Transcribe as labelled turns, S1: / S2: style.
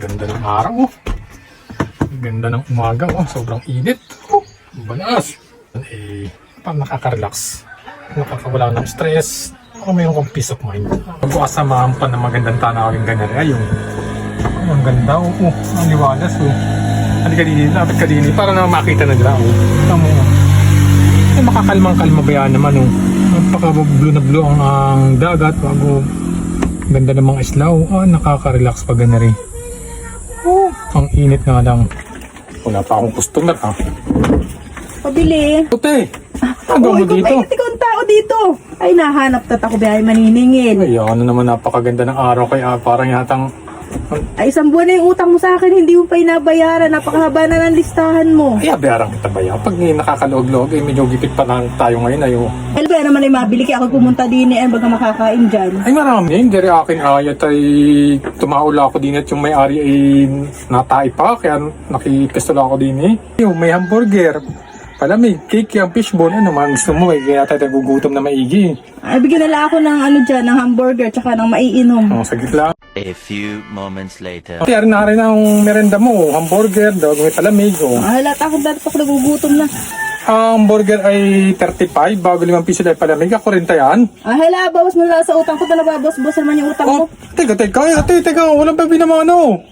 S1: ganda ng araw. Oh. Ang ganda ng umaga. Oh. Sobrang init. Oh. Balas. Eh, parang nakaka-relax. Nakakawala ng stress. Ako mayroon kong peace of mind. Pag kasamahan pa ng magandang tanawin ganyan. Ay, yung oh, ang ganda. Oh, oh ang liwalas. Oh. Halika din, lapit ka din. Para na makita na nila. Oh. Tama mo. Eh, makakalmang-kalma ba naman. Oh. Napaka-blue na blue ang, ang dagat. Bago ganda ng mga islaw. Ah, nakaka-relax pag gana rin. Oh, ang init nga lang. Wala pa akong customer ah.
S2: Pabili.
S1: Puti! Ano mo
S2: Uy, kung
S1: dito?
S2: may ikaw ang tao dito. Ay, nahanap tat ako biyahe maniningil.
S1: Ay, ano naman napakaganda ng araw kay ah, parang yatang
S2: Ay, isang buwan na yung utang mo sa akin, hindi mo pa inabayaran. Napakahaba na ng listahan mo.
S1: ay abayarang kita ba yan? Pag eh medyo gipit pa lang tayo ngayon ayo.
S2: Ano ba naman ay mabili kaya ako pumunta din eh, baga makakain dyan.
S1: Ay marami, hindi rin akin ayat ay tumaula ako din at yung may-ari ay natay pa, kaya nakipistola ako din eh. Yung may hamburger, palamig, cake, yung fishbone, ano man gusto mo eh, kaya tayo gugutom na maigi.
S2: Ay, bigyan nila ako ng ano dyan, ng hamburger, tsaka ng maiinom.
S1: Oh, saglit lang.
S3: A few moments later.
S1: Kaya rin na rin ang merenda mo, hamburger, daw, may palamig. Oh.
S2: Ah, lahat ako dati ako nagugutom na.
S1: Ang burger ay 35, bago 5 piso ay palamig. Ako rin tayan.
S2: Ah, hala, bawas mo na lang sa utang ko. Talaga, boss, boss naman yung utang mo.
S1: Oh, teka, teka, ate, teka, walang babi naman ano.